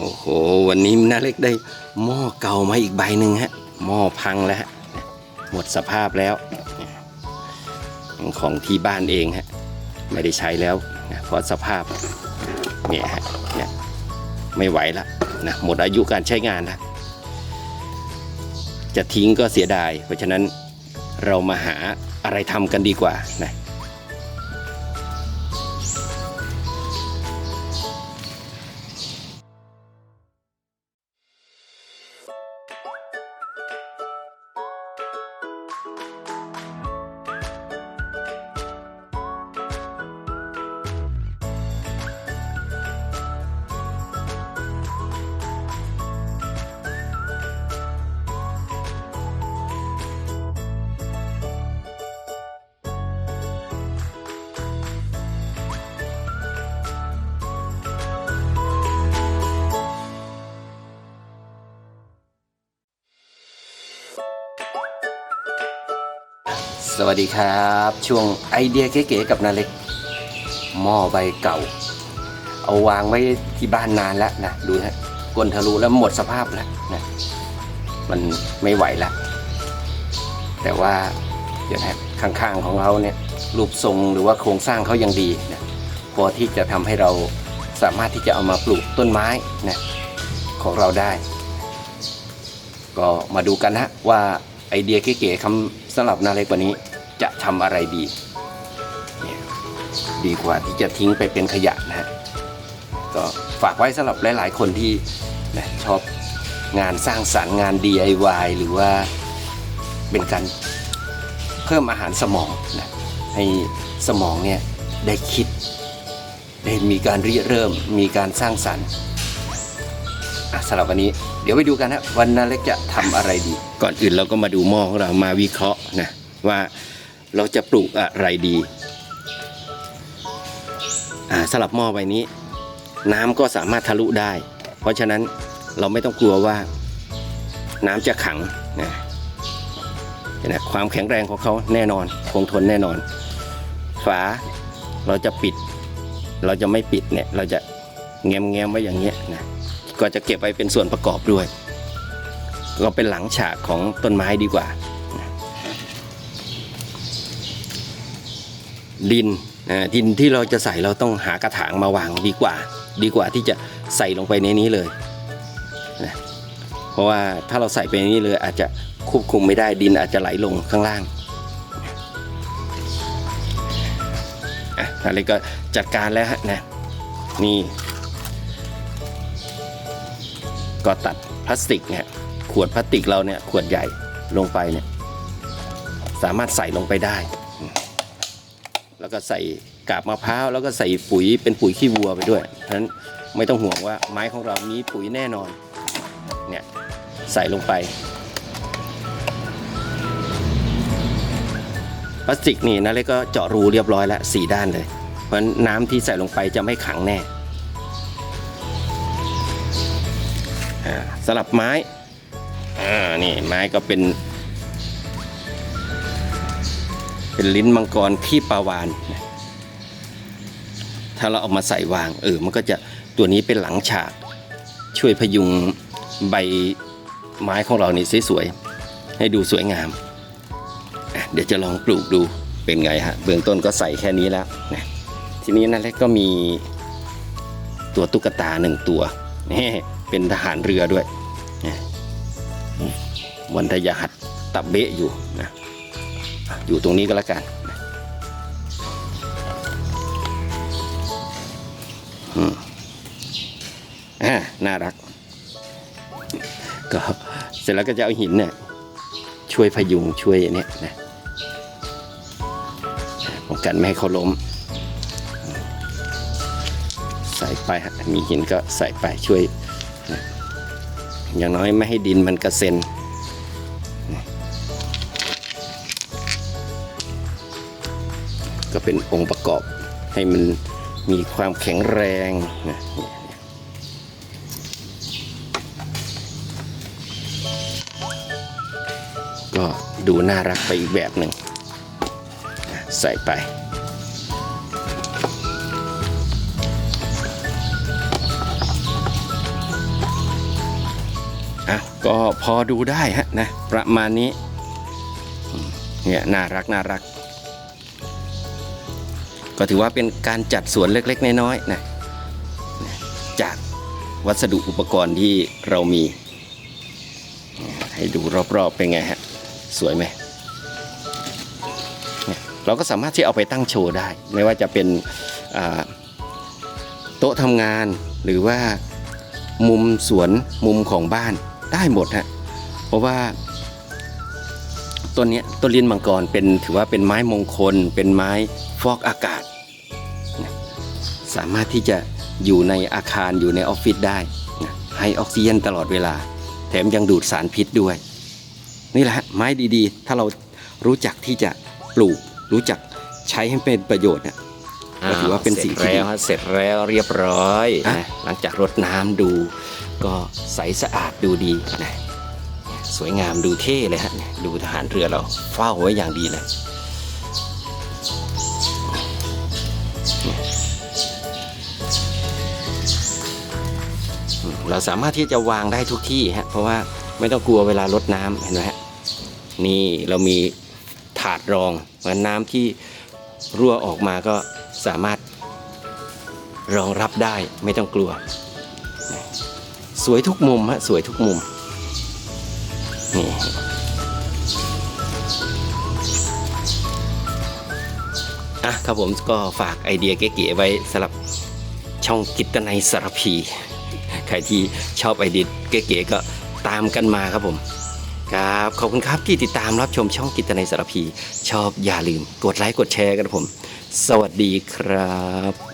โอ้โห วันนี้น้าเล็กได้หม้อเก่ามาอีกใบหนึ่งฮะ หม้อพังแล้วฮะ หมดสภาพแล้ว ของที่บ้านเองฮะ ไม่ได้ใช้แล้วนะเพราะสภาพ เนี่ยฮะเนี่ยไม่ไหวละนะหมดอายุการใช้งานแล้วจะทิ้งก็เสียดาย เพราะฉะนั้นเรามาหาอะไรทำกันดีกว่านะ สวัสดีครับ ช่วงไอเดียเก๋ๆกับนาเล็ก หม้อใบเก่า เอาวางไว้ที่บ้านนานแล้วนะดูฮะก้นทะลุแล้วหมดสภาพแล้วนะมันไม่ไหวแล้วแต่ว่าเดี๋ยวนะข้างๆของเราเนี่ยรูปทรงหรือว่าโครงสร้างเขายังดีนะพอที่จะทำให้เราสามารถที่จะเอามาปลูกต้นไม้นะของเราได้ ก็มาดูกันฮะว่าไอเดียเก๋ๆคำ สำหรับนาเล็กวันนี้จะทำอะไรดี ดีกว่าที่จะทิ้งไปเป็นขยะนะฮะก็ฝากไว้สำหรับหลาย ๆ คนที่นะชอบงานสร้างสรรค์งาน DIY หรือว่าเป็นการเพิ่มอาหารสมองนะให้สมองเนี่ยได้คิดได้มีการริเริ่มมีการสร้างสรรค์ สำหรับวันนี้ เดี๋ยวไปดูกันนะวันนาเล็กจะทำอะไรดี ก่อนอื่นเราก็มาดูหม้อของเรามาวิเคราะห์นะว่าเราจะปลูกอะไรดีสำหรับหม้อใบนี้ น้ำก็สามารถทะลุได้ เพราะฉะนั้นเราไม่ต้องกลัวว่า น้ำจะขังนะนะความแข็งแรงของเขาแน่นอน คงทนแน่นอน ฝาเราจะปิด เราจะไม่ปิดเนี่ย เราจะแง้มแง้มไว้อย่างเงี้ยนะ ก็จะเก็บไว้เป็นส่วนประกอบด้วยก็เป็นหลังฉากของต้นไม้ดีกว่า ดินอ่าดินที่เราจะใส่เราต้องหากระถางมาวางดีกว่า ดีกว่าที่จะใส่ลงไปในนี้เลยนะเพราะว่าถ้าเราใส่ไปในนี้เลยอาจจะควบคุมไม่ได้ดินอาจจะไหลลงข้างล่างอะอะไรก็จัดการแล้วนะนี่ ก็ตัดพลาสติกเนี่ยขวดพลาสติกเราเนี่ยขวดใหญ่ลงไปเนี่ยสามารถใส่ลงไปได้ แล้วก็ใส่กาบมะพร้าวแล้วก็ใส่ปุ๋ยเป็นปุ๋ยขี้วัวไปด้วยเพราะฉะนั้นไม่ต้องห่วงว่าไม้ของเรามีปุ๋ยแน่นอนเนี่ยใส่ลงไปพลาสติกนี่นะเล็กก็เจาะรูเรียบร้อยแล้วสี่ด้านเลย เพราะฉะนั้นน้ำที่ใส่ลงไปจะไม่ขังแน่ สลับไม้อ่านี่ไม้ก็เป็น เป็นลิ้นมังกรขี้ปลาวาน ถ้าเราเอามาใส่วาง เออ มันก็จะตัวนี้เป็นหลังฉาก ช่วยพยุงใบไม้ของเรานี่สวยๆ ให้ดูสวยงาม เดี๋ยวจะลองปลูกดูเป็นไงฮะ เบื้องต้นก็ใส่แค่นี้แล้วนะทีนี้นั่นแหละก็มีตัวตุ๊กตาหนึ่งตัวนี่ เป็นทหารเรือด้วยวันทยหัดตับเบะอยู่นะอยู่ตรงนี้ก็แล้วกันอ่าน่ารัก ก็เสร็จแล้วก็จะเอาหินเนี่ยช่วยพยุงช่วยเนี่ยนะป้องกันไม่ให้เขาล้ม ใส่ไปมีหินก็ใส่ไปช่วย อย่างน้อยไม่ให้ดินมันกระเซ็นก็เป็นองค์ประกอบให้มันมีความแข็งแรงนะก็ดูน่ารักไปอีกแบบหนึ่งใส่ไป อะก็พอดูได้ฮะนะประมาณนี้เนี่ยน่ารักน่ารัก ก็ถือว่าเป็นการจัดสวนเล็กๆน้อยๆนะจากวัสดุอุปกรณ์ที่เรามี ให้ดูรอบๆเป็นไงฮะ สวยไหมเราก็สามารถที่เอาไปตั้งโชว์ได้ ไม่ว่าจะเป็นโต๊ะทำงานหรือว่ามุมสวนมุมของบ้าน ได้หมดฮะเพราะว่าต้นนี้ต้นลิ้นมังกรเป็นถือว่าเป็นไม้มงคล เป็นไม้ฟอกอากาศ สามารถที่จะอยู่ในอาคารอยู่ในออฟฟิศได้ให้ออกซิเจนตลอดเวลา แถมยังดูดสารพิษด้วย นี่แหละฮะไม้ดีๆ ถ้าเรารู้จักที่จะปลูกรู้จักใช้ให้เป็นประโยชน์เนี่ย ก็ถือว่าเป็นสิ่งที่ดีแล้วฮะเสร็จแล้วเรียบร้อยอะนะหลังจากรดน้ำดู ก็ใสสะอาดดูดีนะสวยงามดูเท่เลยฮะเนี่ยดูทหารเรือเราเฝ้าไว้อย่างดีเลยอืมเราสามารถที่จะวางได้ทุกที่ฮะเพราะว่าไม่ต้องกลัวเวลารดน้ำเห็นไหมฮะนี่เรามีถาดรองเพราะฉะนั้นน้ำที่รั่วออกมาก็ สามารถรองรับได้ไม่ต้องกลัว สวยทุกมุมฮะสวยทุกมุมนี่อะครับผมก็ฝากไอเดียเก๋ๆไว้สำหรับช่องกิตนัยสารพี ใครที่ชอบไอเดียเก๋ๆก็ตามกันมาครับผมครับขอบคุณครับที่ติดตามรับชมช่องกิตนัยสารพี ชอบอย่าลืมกดไลค์กดแชร์กันผม สวัสดีครับ